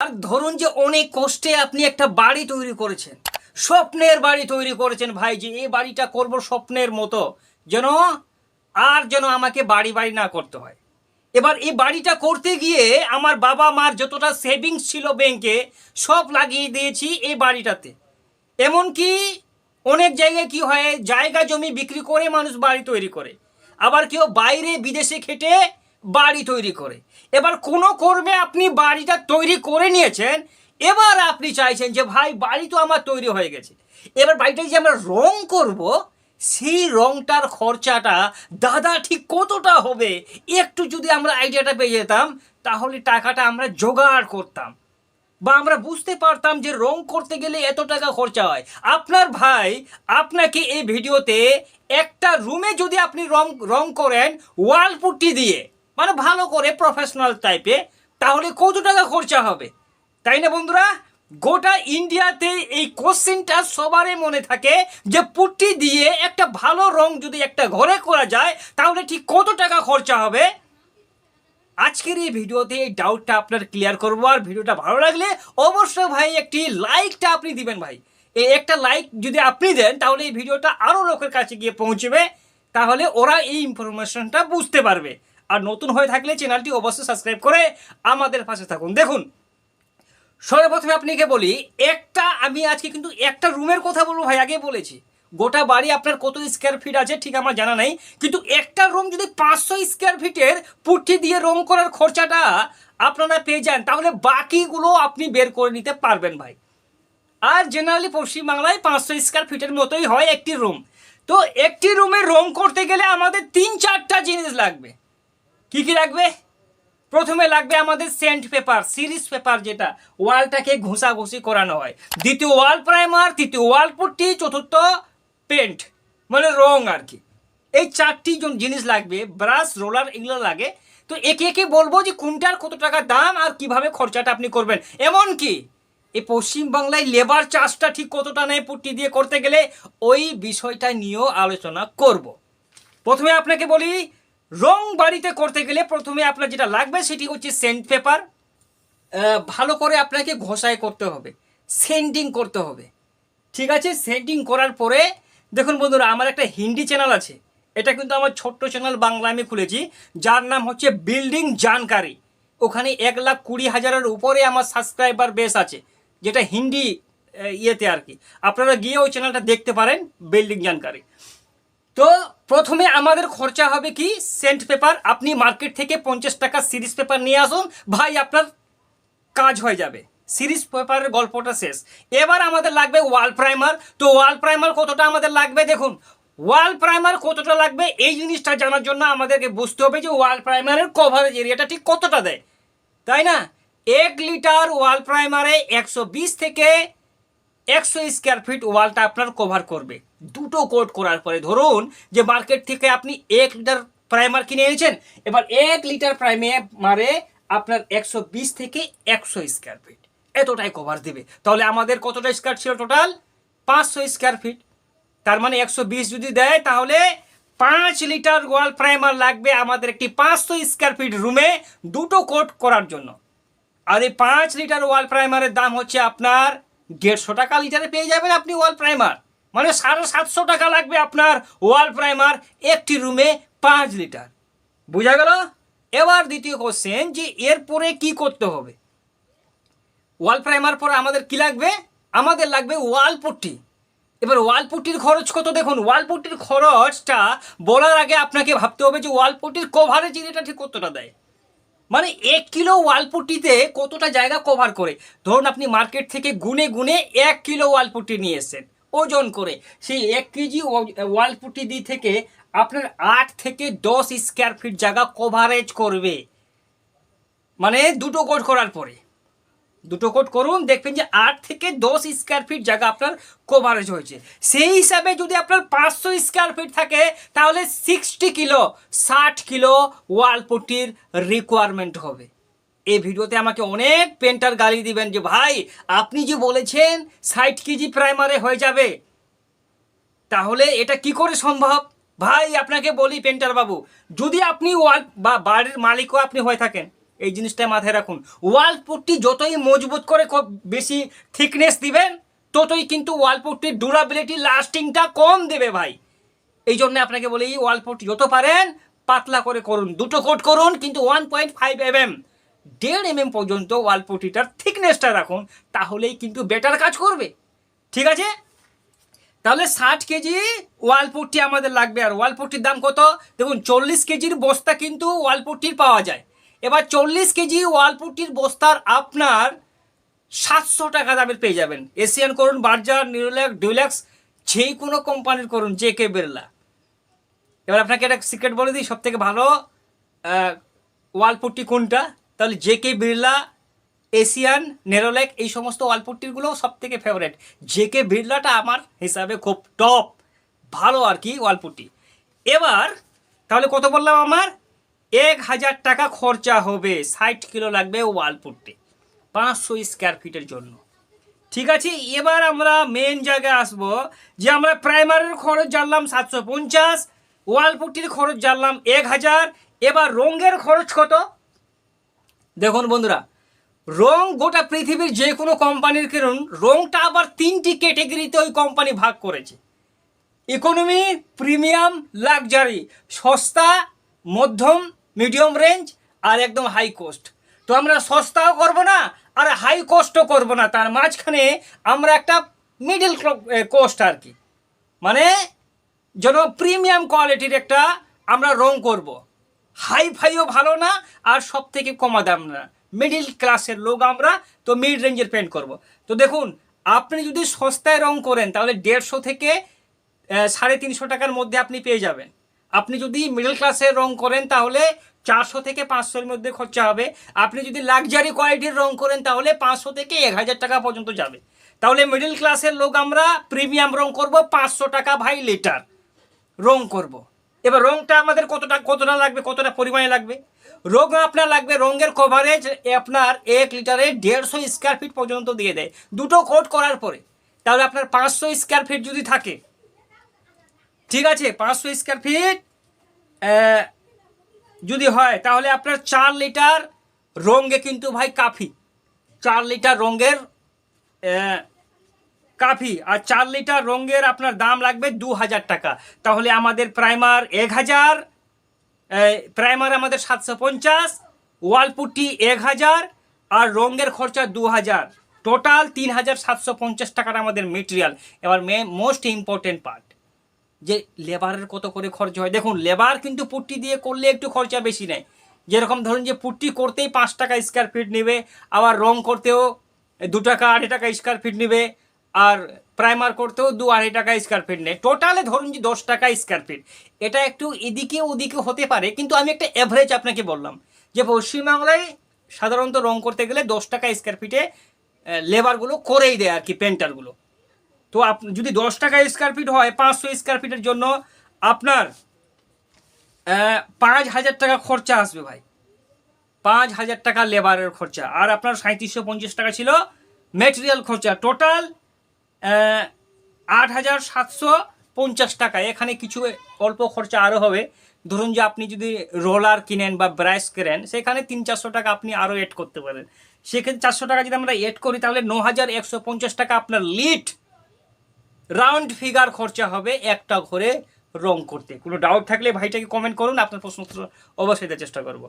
আর ধরুন যে অনেক কষ্টে আপনি একটা বাড়ি তৈরি করেছেন। স্বপ্নের বাড়ি তৈরি করেছেন ভাই যে এই বাড়িটা করব স্বপ্নের মতো। যেন আর যেন আমাকে বাড়ি বাড়ি না করতে হয়। এবার এই বাড়িটা করতে গিয়ে আমার বাবা মার যতটা সেভিংস ছিল ব্যাংকে সব লাগিয়ে দিয়েছি এই বাড়িটাতে। এমনকি অনেক জায়গায় কি হয়, জায়গা জমি বিক্রি করে মানুষ বাড়ি তৈরি করে। আবার কেউ বাইরে বিদেশে খেটে বাড়ি তৈরি করে। এবার কোনো কর্মে আপনি বাড়িটা তৈরি করে নিয়েছেন, এবার আপনি চাইছেন যে, ভাই, বাড়ি তো আমার তৈরি হয়ে গেছে। এবার বাড়িটা যে আমরা রং করব, সেই রংটার খরচাটা দাদা ঠিক কতটা হবে, একটু যদি আমরা আইডিয়াটা পেয়ে যেতাম, তাহলে টাকাটা আমরা জোগাড় করতাম। বা আমরা বুঝতে পারতাম যে, রং করতে গেলে এত টাকা খরচা হয়। আপনার ভাই আপনাকে এই ভিডিওতে একটা রুমে যদি আপনি রং রং করেন, ওয়াল পুট্টি দিয়ে মানে ভালো করে প্রফেশনাল টাইপে তাহলে কত টাকা খরচা হবে? তাই না বন্ধুরা? গোটা ইন্ডিয়াতে এই কোশ্চেনটা সবারই মনে থাকে যে পুট্টি দিয়ে একটা ভালো রং যদি একটা ঘরে করা যায়, তাহলে ঠিক কত টাকা খরচা হবে? আজকের এই ভিডিওতে এই ডাউটটা আপনার ক্লিয়ার করব, আর ভিডিওটা ভালো লাগলে অবশ্যই ভাই একটি লাইকটা আপনি দিবেন ভাই। এই একটা লাইক যদি আপনি দেন, তাহলে এই ভিডিওটা আরও লোকের কাছে গিয়ে পৌঁছবে, তাহলে ওরা এই ইনফরমেশনটা বুঝতে পারবে। আর নতুন হয়ে থাকলে চ্যানেলটি অবশ্যই সাবস্ক্রাইব করে আমাদের পাশে থাকুন। দেখুন, সর্বপ্রথমে আপনাকে বলি, একটা, আমি আজকে কিন্তু একটা রুমের কথা বলব ভাই আগে বলেছি। গোটা বাড়ি আপনার কত স্কোয়ার ফিট আছে, ঠিক আমার জানা নাই। কিন্তু একটা রুম যদি পাঁচশো স্কোয়ার ফিটের পুট্টি দিয়ে রং করার খরচাটা আপনারা পেয়ে যান, তাহলে বাকিগুলো আপনি বের করে নিতে পারবেন ভাই। আর জেনারেলি পশ্চিমবাংলায় পাঁচশো স্কোয়ার ফিটের মতোই হয় একটি রুম তো একটি রুমে রং করতে গেলে আমাদের তিন চারটা জিনিস লাগবে। কি কি লাগবে? প্রথমে লাগবে আমাদের সেন্ট পেপার, সিরিজ পেপার যেটা, ওয়ালটাকে ঘষাঘষি করানো হয়। দ্বিতীয় ওয়াল প্রাইমার, তৃতীয় ওয়াল পুট্টি, চতুর্থ পেন্ট মানে রং আর কি। এই চারটি জন জিনিস লাগবে, ব্রাশ, রোলার এগুলো লাগে। তো একে একে বলব যে কোনটার কত টাকা দাম আর কীভাবে খরচাটা আপনি করবেন। এমন কি এই পশ্চিমবাংলায় লেবার চার্জটা ঠিক কতটা নেয় পুট্টি দিয়ে করতে গেলে, ওই বিষয়টা নিয়েও আলোচনা করব। প্রথমে আপনাকে বলি রং বাড়িতে করতে গেলে প্রথমে আপনার যেটা লাগবে সেটি হচ্ছে সেন্ট পেপার ভালো করে আপনাকে ঘষাই করতে হবে সেন্টিং করতে হবে। ঠিক আছে? সেন্টিং করার পরে, দেখুন বন্ধুরা, আমার একটা হিন্দি চ্যানেল আছে। এটা কিন্তু আমার ছোট্ট চ্যানেল বাংলা আমি খুলেছি, যার নাম হচ্ছে বিল্ডিং জানকারি ওখানে এক লাখ কুড়ি হাজারের উপরে আমার সাবস্ক্রাইবার বেস আছে, যেটা হিন্দি ইয়েতে আর কি। আপনারা গিয়ে ওই চ্যানেলটা দেখতে পারেন বিল্ডিং জানকারি তো প্রথমে আমাদের খরচা হবে কি? সেন্ট পেপার আপনি মার্কেট থেকে পঞ্চাশ টাকা সিরিজ পেপার নিয়ে আসুন। ভাই, আপনার কাজ হয়ে যাবে। সিরিজ পেপারের গল্পটা শেষ। এবার আমাদের লাগবে ওয়াল প্রাইমার তো ওয়াল প্রাইমার কতটা আমাদের লাগবে? দেখুন ওয়াল প্রাইমার কতটা লাগবে? এই জিনিসটা জানার জন্য আমাদেরকে বুঝতে হবে যে ওয়াল প্রাইমারের কভারেজ এরিয়াটা ঠিক কতটা দেয়। তাই না? এক লিটার ওয়াল প্রাইমারে একশো বিশ থেকে একশো স্কোয়ার ফিট ওয়ালটা আপনার কভার করবে। দুটো কোট করার পরে, ধরুন যে মার্কেট থেকে আপনি এক লিটার প্রাইমার কিনে এনেছেন, এবার এক লিটার প্রাইমারে আপনার একশো বিশ থেকে একশো স্কোয়ার ফিট এতটাই কভার দেবে। তাহলে আমাদের কতটা স্কোয়ার ছিল টোটাল পাঁচশো স্কোয়ার ফিট তার মানে একশো বিশ যদি দেয়, তাহলে পাঁচ লিটার ওয়াল প্রাইমার লাগবে আমাদের একটি পাঁচশো স্কোয়ার ফিট রুমে দুটো কোট করার জন্য। আর এই পাঁচ লিটার ওয়াল প্রাইমারের দাম হচ্ছে আপনার দেড়শো টাকা লিটারে পেয়ে যাবেন আপনি ওয়াল প্রাইমার মানে সাড়ে সাতশো টাকা লাগবে আপনার ওয়াল প্রাইমার, একটি রুমে পাঁচ লিটার। বোঝা গেল? এবার দ্বিতীয় কোশ্চেন যে এরপরে কি করতে হবে? ওয়াল প্রাইমার পরে আমাদের কি লাগবে? আমাদের লাগবে ওয়াল পুট্টি। এবার ওয়াল পুট্টির খরচ কত দেখুন? ওয়াল পুট্টির খরচটা বলার আগে আপনাকে ভাবতে হবে যে ওয়াল পুট্টির কভারেজ এরিয়াটা ঠিক কতটা দেয়। মানে এক কিলো ওয়ালপুট্টিতে কতটা জায়গা কভার করে? ধরুন আপনি মার্কেট থেকে গুনে গুনে এক কিলো ওয়ালপুট্টি নিয়ে এসেছেন। ওজন করে। সেই এক কেজি ওয়ালপুট্টি দিয়ে থেকে আপনার আট থেকে দশ স্কোয়ার ফিট জায়গা কভারেজ করবে। মানে দুটো কোট করার পরে। দুটো কোট করুন, দেখবেন যে আট থেকে দশ স্কোয়ার ফিট জায়গা আপনার কভারেজ হয়েছে। সেই হিসাবে যদি আপনার পাঁচশো স্কোয়ার ফিট থাকে, তাহলে সিক্সটি কিলো, ষাট কিলো ওয়াল পুটির রিকোয়ারমেন্ট হবে। এই ভিডিওতে আমাকে অনেক পেন্টার গালি দিবেন যে, ভাই, আপনি যে বলেছেন ষাট কেজি প্রাইমারে হয়ে যাবে, তাহলে এটা কি করে সম্ভব? ভাই, আপনাকে বলি পেন্টার বাবু, যদি আপনি ওয়াল বা বাড়ির মালিকও আপনি হয়ে থাকেন, এই জিনিসটা মাথায় রাখুন। ওয়াল পুট্টি যতই মজবুত করে বেশি থিকনেস দিবেন, ততই কিন্তু ওয়াল পুট্টির ডুরাবিলিটি লাস্টিংটা কম দেবে ভাই। এই জন্য আপনাকে বলি ওয়াল পুট্টি যত পারেন, পাতলা করে করুন। দুটো কোট করুন, কিন্তু ওয়ান পয়েন্ট ফাইভ এম দেড় এম এম পর্যন্ত ওয়াল পুট্টিটার থিকনেসটা রাখুন, তাহলেই কিন্তু বেটার কাজ করবে। ঠিক আছে? তাহলে ষাট কেজি ওয়ালপুট্টি আমাদের লাগবে, আর ওয়ালপুট্টির দাম কত? দেখুন, চল্লিশ কেজির বস্তা কিন্তু ওয়ালপুট্টির পাওয়া যায়। এবার চল্লিশ কেজি ওয়ালপুট্টির বস্তার আপনার সাতশো টাকা দামের পেয়ে যাবেন। এশিয়ান করুন বার্জার নিউল্যাক ডিউল্যাক্স যেই কোনো কোম্পানির করুন জে কে বিড়লা এবার আপনাকে একটা সিক্রেট বলে দিই সব থেকে ভালো ওয়ালপুট্টি কোনটা? তাহলে J K Birla Asian Nerolac এই সমস্ত ওয়ালপুট্টিগুলো সব থেকে ফেভারেট জে কে বিড়লাটা আমার হিসাবে খুব টপ ভালো আর কি ওয়ালপুট্টি। এবার, তাহলে কত বললাম আমার? এক হাজার টাকা খরচা হবে, ষাট কিলো লাগবে ওয়ালপুট্টি, পাঁচশো স্কোয়ার ফিটের জন্য। ঠিক আছে, এবার আমরা মেন জায়গায় আসব, যে আমরা প্রাইমারের খরচ জানলাম সাতশো পঞ্চাশ, ওয়ালপুট্টির খরচ জানলাম এক হাজার, এবার রঙের খরচ কত? দেখুন বন্ধুরা, রং গোটা পৃথিবীর যে কোনো কোম্পানির কিনুন, রংটা আবার তিনটি ক্যাটেগরিতে ওই কোম্পানি ভাগ করেছে। ইকোনমি প্রিমিয়াম লাক্সারি সস্তা, মধ্যম মিডিয়াম রেঞ্জ আর একদম হাই কোস্ট তো আমরা সস্তাও করব না আর হাই কোস্টও করব না, তার মাঝখানে আমরা একটা মিডল কোস্ট আর কি। মানে যেন প্রিমিয়াম কোয়ালিটির একটা আমরা রং করব। হাই ফাইও ভালো না, আর সব থেকে কমা দাম না। মিডিল ক্লাসের লোক আমরা, তো মিড রেঞ্জের পেন্ট করব। তো দেখুন, আপনি যদি সস্তায় রং করেন, তাহলে দেড়শো থেকে সাড়ে তিনশো টাকার মধ্যে আপনি পেয়ে যাবেন। আপনি যদি মিডল ক্লাসের রং করেন, তাহলে চারশো থেকে পাঁচশোর মধ্যে খরচা হবে। আপনি যদি লাক্সারি কোয়ালিটির রং করেন, তাহলে পাঁচশো থেকে এক হাজার টাকা পর্যন্ত যাবে। তাহলে মিডল ক্লাসের লোক আমরা প্রিমিয়াম রং করব, পাঁচশো টাকা ভাই লিটার রং করব। এবার রংটা আমাদের কতটা কতটা লাগবে, কতটা পরিমাণে লাগবে? রং আপনার লাগবে, রঙের কভারেজ আপনার এক লিটারে দেড়শো স্কোয়ার ফিট পর্যন্ত দিয়ে দেয়। দুটো কোট করার পরে, তাহলে আপনার পাঁচশো স্কোয়ার ফিট যদি থাকে, ঠিক আছে? পাঁচশো স্কোয়ার ফিট যদি হয়, তাহলে আপনার চার লিটার রঙে কিন্তু ভাই কাফি। চার লিটার রঙের কাফি আর চার লিটার রঙের আপনার দাম লাগবে দু হাজার টাকা। তাহলে আমাদের প্রাইমার এক হাজার প্রাইমার আমাদের সাতশো পঞ্চাশ, ওয়ালপুটি এক হাজার আর রঙের খরচা দু হাজার টোটাল তিন হাজার সাতশো পঞ্চাশ টাকার আমাদের মেটেরিয়াল এবার মে মোস্ট ইম্পর্টেন্ট পার্ট যে লেবারের কত করে খরচ হয়। দেখুন লেবার কিন্তু পুট্টি দিয়ে করলে একটু খরচা বেশি নেয়। যেরকম ধরুন যে পুট্টি করতেই পাঁচ টাকা স্কোয়ার ফিট নেবে, আবার রং করতেও দু টাকা, আড়াই টাকা স্কোয়ার ফিট নেবে। আর প্রাইমার করতেও দু আড়াই টাকা স্কোয়ার ফিট নেয়। টোটালে ধরুন যে দশ টাকা স্কোয়ার ফিট এটা একটু এদিকে ওদিকে হতে পারে, কিন্তু আমি একটা অ্যাভারেজ আপনাকে বললাম যে পশ্চিমবাংলায় সাধারণত রং করতে গেলে দশ টাকা স্কোয়ার ফিটে লেবারগুলো করেই দেয় আর কি পেন্টারগুলো তো আপ, যদি দশ টাকা স্কোয়ার ফিট হয়, পাঁচশো স্কোয়ার ফিটের জন্য আপনার পাঁচ হাজার টাকা খরচা আসবে ভাই। পাঁচ হাজার টাকা লেবারের খরচা। আর আপনার সাঁত্রিশশো পঞ্চাশ টাকা ছিল মেটেরিয়াল খরচা। টোটাল আট হাজার সাতশো পঞ্চাশ টাকা। এখানে কিছু অল্প খরচা আরও হবে। ধরুন যে আপনি যদি রোলার কিনেন বা ব্রাশ কেনেন, সেখানে তিন চারশো টাকা আপনি আরও এড করতে পারেন। সেক্ষেত্রে চারশো টাকা যদি আমরা এড করি, তাহলে ন হাজার একশো পঞ্চাশ টাকা আপনার লিট রাউন্ড ফিগার খরচা হবে একটা ঘরে রং করতে। কোনো ডাউট থাকলে ভাইটাকে কমেন্ট করুন, আপনার প্রশ্ন অবশ্যই দেওয়ার চেষ্টা করব।